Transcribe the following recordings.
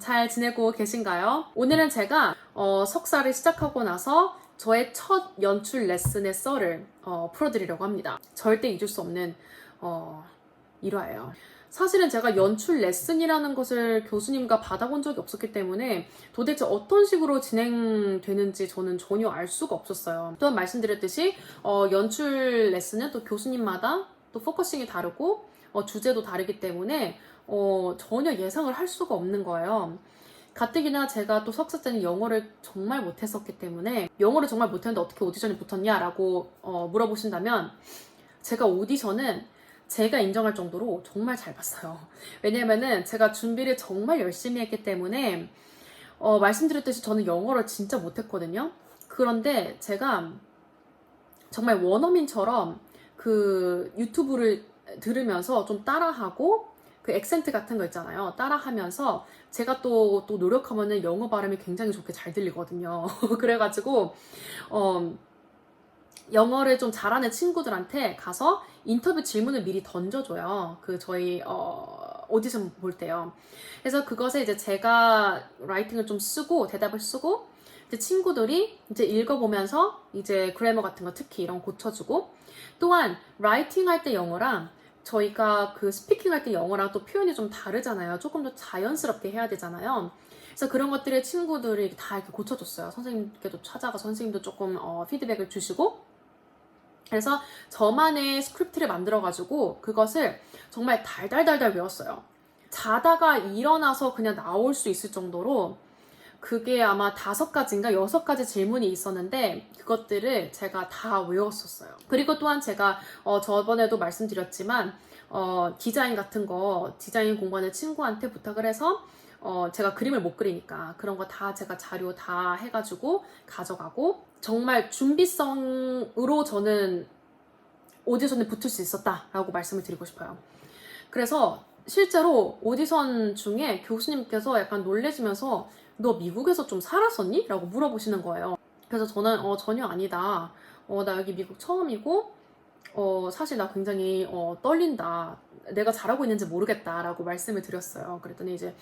잘 지내고 계신가요? 오늘은 제가 어, 석사를 시작하고 나서 저의 첫 연출 레슨의 썰을 어, 풀어드리려고 합니다. 절대 잊을 수 없는 어, 일화예요. 사실은 제가 연출 레슨이라는 것을 교수님과 받아본 적이 없었기 때문에 도대체 어떤 식으로 진행되는지 저는 전혀 알 수가 없었어요. 또한 말씀드렸듯이 어, 연출 레슨은 또 교수님마다 또 포커싱이 다르고 어, 주제도 다르기 때문에 어, 전혀 예상을 할 수가 없는 거예요. 가뜩이나 제가 또 석사 때는 영어를 정말 못했었기 때문에 영어를 정말 못했는데 어떻게 오디션에 붙었냐라고 어, 물어보신다면 제가 오디션은 제가 인정할 정도로 정말 잘 봤어요. 왜냐면은 제가 준비를 정말 열심히 했기 때문에 어, 말씀드렸듯이 저는 영어를 진짜 못했거든요. 그런데 제가 정말 원어민처럼 그 유튜브를 들으면서 좀 따라하고 그 액센트 같은 거 있잖아요. 따라하면서 제가 또, 또 노력하면은 영어 발음이 굉장히 좋게 잘 들리거든요. 그래가지고, 어, 영어를 좀 잘하는 친구들한테 가서 인터뷰 질문을 미리 던져줘요. 그 저희, 어, 오디션 볼 때요. 그래서 그것에 이제 제가 라이팅을 좀 쓰고, 대답을 쓰고, 이제 친구들이 이제 읽어보면서 이제 그래머 같은 거 특히 이런 거 고쳐주고, 또한 라이팅 할 때 영어랑 저희가 그 스피킹 할 때 영어랑 또 표현이 좀 다르잖아요. 조금 더 자연스럽게 해야 되잖아요. 그래서 그런 것들을 친구들이 다 이렇게 고쳐줬어요. 선생님께도 찾아가 선생님도 조금 어, 피드백을 주시고 그래서 저만의 스크립트를 만들어가지고 그것을 정말 달달달달 외웠어요. 자다가 일어나서 그냥 나올 수 있을 정도로 그게 아마 다섯 가지인가 여섯 가지 질문이 있었는데 그것들을 제가 다 외웠었어요. 그리고 또한 제가 어, 저번에도 말씀드렸지만 어, 디자인 같은 거 디자인 공부하는 친구한테 부탁을 해서 어, 제가 그림을 못 그리니까 그런 거 다 제가 자료 다 해가지고 가져가고 정말 준비성으로 저는 오디션에 붙을 수 있었다라고 말씀을 드리고 싶어요. 그래서 실제로 오디션 중에 교수님께서 약간 놀래시면서 너 미국에서 좀 살았었니? 라고 물어보시는 거예요. 그래서 저는 어, 전혀 아니다. 어, 나 여기 미국 처음이고, 어, 사실 나 굉장히 어, 떨린다. 내가 잘하고 있는지 모르겠다라고 말씀을 드렸어요. 그랬더니 이제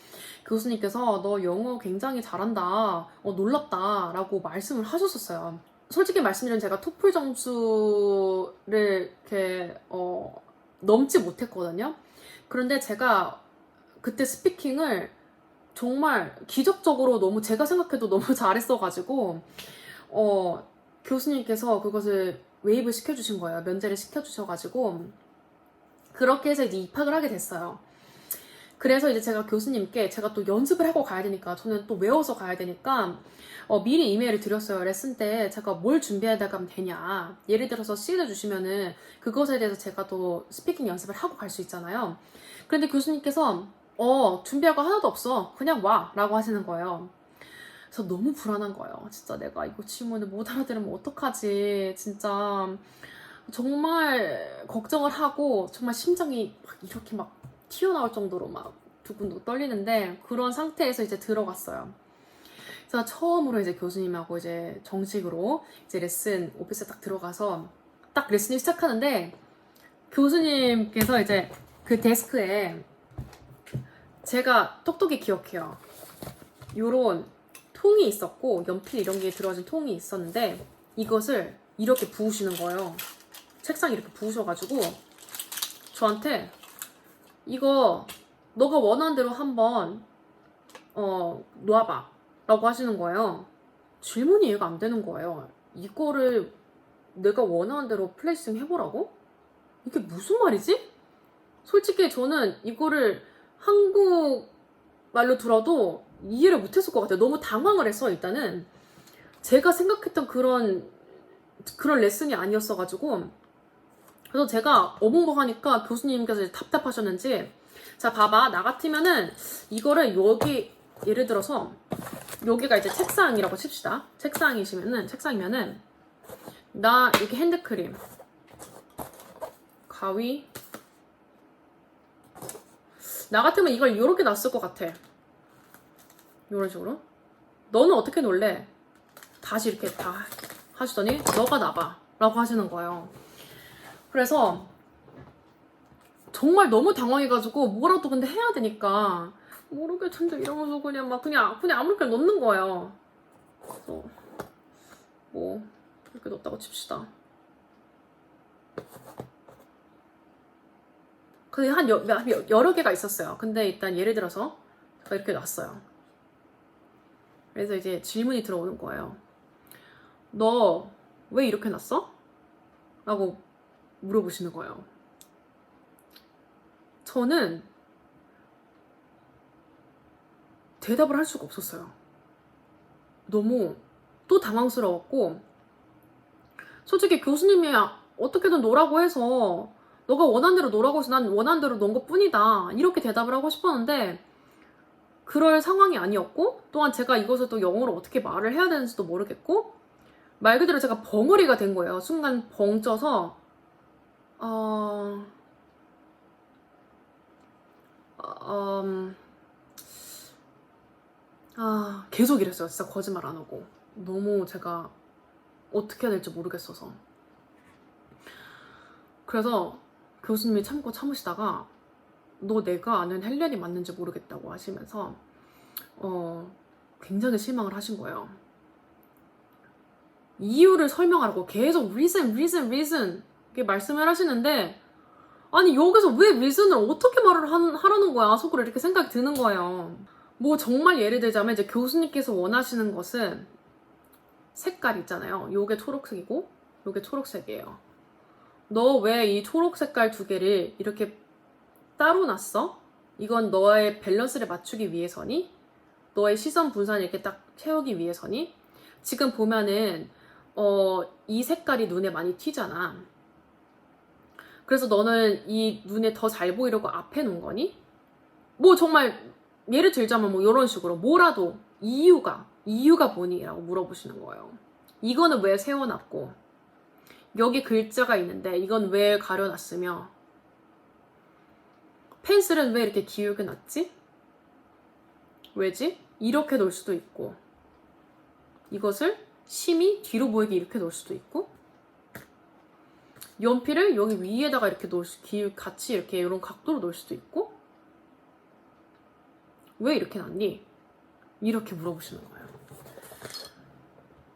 교수님께서 너 영어 굉장히 잘한다. 어, 놀랍다라고 말씀을 하셨었어요. 솔직히 말씀드리면 제가 토플 점수를 이렇게 어, 넘지 못했거든요. 그런데 제가 그때 스피킹을 정말 기적적으로 너무 제가 생각해도 너무 잘했어가지고 어 교수님께서 그것을 웨이브 시켜주신 거예요. 면제를 시켜주셔가지고. 그렇게 해서 이제 입학을 하게 됐어요 그래서 이제 제가 교수님께 제가 또 연습을 하고 가야 되니까 저는 또 외워서 가야 되니까 어, 미리 이메일을 드렸어요 레슨 때 제가 뭘 준비해야 가면 되냐 예를 들어서 시드 주시면은 그것에 대해서 제가 또 스피킹 연습을 하고 갈 수 있잖아요 그런데 교수님께서 어, 준비할 거 하나도 없어. 그냥 와. 라고 하시는 거예요. 그래서 너무 불안한 거예요. 진짜 내가 이거 질문을 못 알아들으면 어떡하지. 진짜 정말 걱정을 하고 정말 심장이 막 이렇게 막 튀어나올 정도로 막 두근두근 떨리는데 그런 상태에서 이제 들어갔어요. 그래서 처음으로 이제 교수님하고 이제 정식으로 이제 레슨 오피스에 딱 들어가서 딱 레슨을 시작하는데 교수님께서 이제 그 데스크에 제가 똑똑히 기억해요. 요런 통이 있었고 연필 이런 게 들어진 통이 있었는데 이것을 이렇게 부으시는 거예요. 책상에 이렇게 부으셔가지고 저한테 이거 너가 원하는 대로 한번 어 놓아봐 라고 하시는 거예요. 질문이 이해가 안 되는 거예요. 이거를 내가 원하는 대로 플레이싱 해보라고? 이게 무슨 말이지? 솔직히 저는 이거를 한국 말로 들어도 이해를 못했을 것 같아요. 너무 당황을 했어, 일단은. 제가 생각했던 그런, 그런 레슨이 아니었어가지고. 그래서 제가 어벙벙 하니까 교수님께서 답답하셨는지, 자, 봐봐. 나 같으면은 이거를 여기, 예를 들어서, 여기가 이제 책상이라고 칩시다. 책상이시면은, 책상이면은, 나 이렇게 핸드크림, 가위, 나 같으면 이걸 이렇게 놨을 것 같아. 이런 식으로. 너는 어떻게 놀래? 다시 이렇게 다 하시더니 너가 나봐 라고 하시는 거예요. 그래서 정말 너무 당황해가지고 뭐라도 근데 해야 되니까 모르겠는데 이러면서 그냥 막 그냥 그냥 아무렇게나 넣는 거예요. 그래서 뭐 이렇게 넣었다고 칩시다. 근데 한 여, 여- 여러 개가 있었어요. 근데 일단 예를 들어서 제가 이렇게 놨어요. 그래서 이제 질문이 들어오는 거예요. 너 왜 이렇게 놨어? 라고 물어보시는 거예요. 저는 대답을 할 수가 없었어요. 너무 또 당황스러웠고, 솔직히 교수님이 어떻게든 노라고 해서 너가 원한 대로 노라고 해서 난 원한 대로 논 것 뿐이다. 이렇게 대답을 하고 싶었는데, 그럴 상황이 아니었고, 또한 제가 이것을 또 영어로 어떻게 말을 해야 되는지도 모르겠고, 말 그대로 제가 벙어리가 된 거예요. 순간 벙 쪄서, 어, 어, 음, 아, 계속 이랬어요. 진짜 거짓말 안 하고. 너무 제가 어떻게 해야 될지 모르겠어서. 그래서 교수님이 참고 참으시다가 너 내가 아는 헬렌이 맞는지 모르겠다고 하시면서 어, 굉장히 실망을 하신 거예요. 이유를 설명하라고 계속 reason, reason, reason 이렇게 말씀을 하시는데 아니 여기서 왜 reason을 어떻게 말을 한- 하라는 거야 속으로 이렇게 생각이 드는 거예요. 뭐 정말 예를 들자면 이제 교수님께서 원하시는 것은 색깔 있잖아요. 요게 초록색이고 요게 초록색이에요. 너 왜 이 초록 색깔 두 개를 이렇게 따로 놨어? 이건 너의 밸런스를 맞추기 위해서니? 너의 시선 분산을 이렇게 딱 채우기 위해서니? 지금 보면은 어, 이 색깔이 눈에 많이 튀잖아. 그래서 너는 이 눈에 더 잘 보이려고 앞에 놓은 거니? 뭐 정말 예를 들자면 뭐 이런 식으로 뭐라도 이유가 이유가 뭐니? 라고 물어보시는 거예요. 이거는 왜 세워놨고 여기 글자가 있는데 이건 왜 가려놨으며 펜슬은 왜 이렇게 기울게 놨지? 왜지? 이렇게 놓을 수도 있고 이것을 심이 뒤로 보이게 이렇게 놓을 수도 있고 연필을 여기 위에다가 이렇게 놓을 수, 기, 같이 이렇게 이런 각도로 놓을 수도 있고 왜 이렇게 놨니? 이렇게 물어보시는 거예요.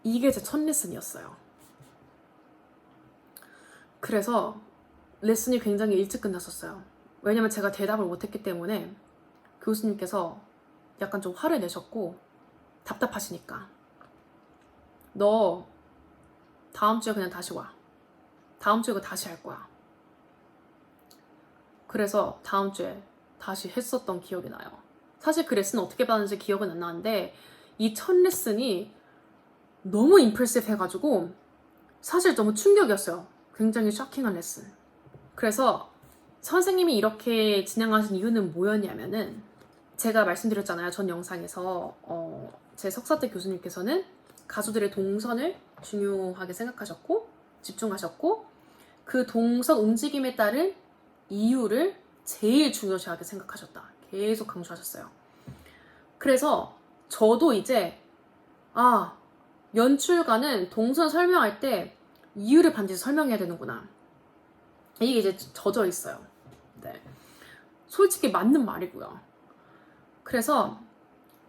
이게 제 첫 레슨이었어요. 그래서 레슨이 굉장히 일찍 끝났었어요. 왜냐면 제가 대답을 못했기 때문에 교수님께서 약간 좀 화를 내셨고 답답하시니까 너 다음 주에 그냥 다시 와. 다음 주에 다시 할 거야. 그래서 다음 주에 다시 했었던 기억이 나요. 사실 그 레슨 어떻게 받았는지 기억은 안 나는데 이 첫 레슨이 너무 임플시브 해가지고 사실 너무 충격이었어요. 굉장히 쇼킹한 레슨. 그래서 선생님이 이렇게 진행하신 이유는 뭐였냐면은 제가 말씀드렸잖아요. 전 영상에서 어, 제 석사 때 교수님께서는 가수들의 동선을 중요하게 생각하셨고 집중하셨고 그 동선 움직임에 따른 이유를 제일 중요시하게 생각하셨다. 계속 강조하셨어요. 그래서 저도 이제 아 연출가는 동선 설명할 때 이유를 반드시 설명해야 되는구나. 이게 이제 젖어 있어요. 네. 솔직히 맞는 말이고요. 그래서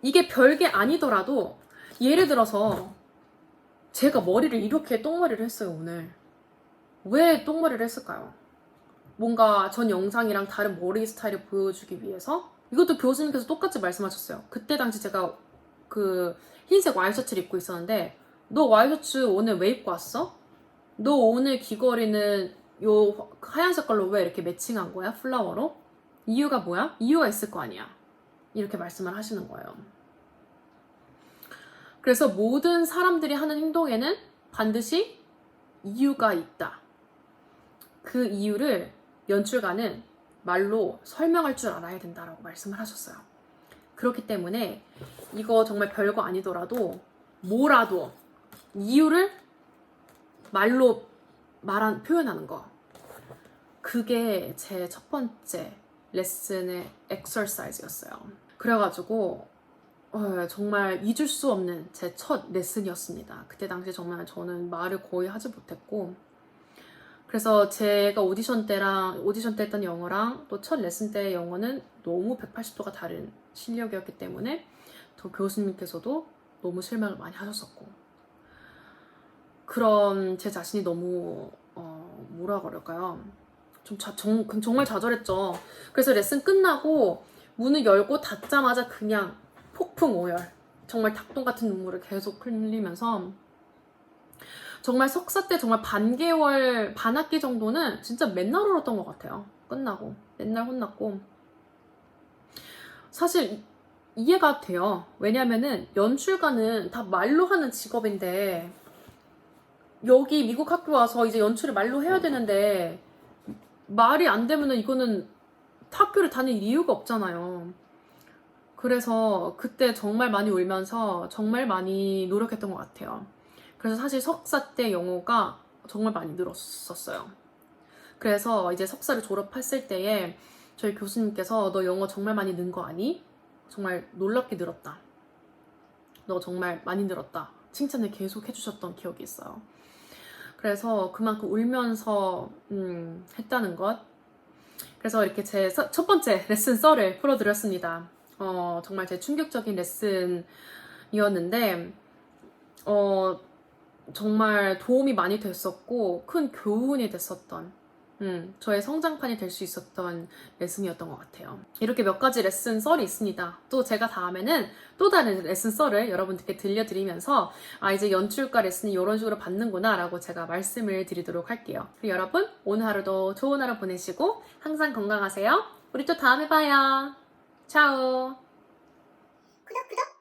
이게 별게 아니더라도 예를 들어서 제가 머리를 이렇게 똥머리를 했어요, 오늘. 왜 똥머리를 했을까요? 뭔가 전 영상이랑 다른 머리 스타일을 보여주기 위해서 이것도 교수님께서 똑같이 말씀하셨어요. 그때 당시 제가 그 흰색 와이셔츠를 입고 있었는데 너 와이셔츠 오늘 왜 입고 왔어? 너 오늘 귀걸이는 요 하얀 색깔로 왜 이렇게 매칭한 거야? 플라워로? 이유가 뭐야? 이유가 있을 거 아니야. 이렇게 말씀을 하시는 거예요. 그래서 모든 사람들이 하는 행동에는 반드시 이유가 있다. 그 이유를 연출가는 말로 설명할 줄 알아야 된다라고 말씀을 하셨어요. 그렇기 때문에 이거 정말 별거 아니더라도 뭐라도 이유를 말로 말한 표현하는 거 그게 제 첫 번째 레슨의 엑서사이즈였어요. 그래가지고 어, 정말 잊을 수 없는 제 첫 레슨이었습니다. 그때 당시 정말 저는 말을 거의 하지 못했고 그래서 제가 오디션 때랑 오디션 때 했던 영어랑 또 첫 레슨 때의 영어는 너무 180도가 다른 실력이었기 때문에 저 교수님께서도 너무 실망을 많이 하셨었고 그런 제 자신이 너무 어, 뭐라 그럴까요? 좀 자, 정, 그 정말 좌절했죠. 그래서 레슨 끝나고 문을 열고 닫자마자 그냥 폭풍 오열. 정말 닭똥 같은 눈물을 계속 흘리면서 정말 석사 때 정말 반개월, 반학기 정도는 진짜 맨날 울었던 것 같아요. 끝나고. 맨날 혼났고. 사실 이- 이해가 돼요. 왜냐면은 연출가는 다 말로 하는 직업인데 여기 미국 학교 와서 이제 연출을 말로 해야 되는데 말이 안 되면은 이거는 학교를 다닐 이유가 없잖아요. 그래서 그때 정말 많이 울면서 정말 많이 노력했던 것 같아요. 그래서 사실 석사 때 영어가 정말 많이 늘었었어요. 그래서 이제 석사를 졸업했을 때에 저희 교수님께서 너 영어 정말 많이 는 거 아니? 정말 놀랍게 늘었다. 너 정말 많이 늘었다. 칭찬을 계속 해주셨던 기억이 있어요. 그래서 그만큼 울면서 음, 했다는 것. 그래서 이렇게 제 첫 번째 레슨 썰을 풀어드렸습니다. 어, 정말 제 충격적인 레슨이었는데, 어, 정말 도움이 많이 됐었고, 큰 교훈이 됐었던, 음, 저의 성장판이 될 수 있었던 레슨이었던 것 같아요. 이렇게 몇 가지 레슨 썰이 있습니다. 또 제가 다음에는 또 다른 레슨 썰을 여러분들께 들려드리면서, 아, 이제 연출가 레슨이 이런 식으로 받는구나, 라고 제가 말씀을 드리도록 할게요. 그리고 여러분, 오늘 하루도 좋은 하루 보내시고, 항상 건강하세요. 우리 또 다음에 봐요. 차오. 구독 구독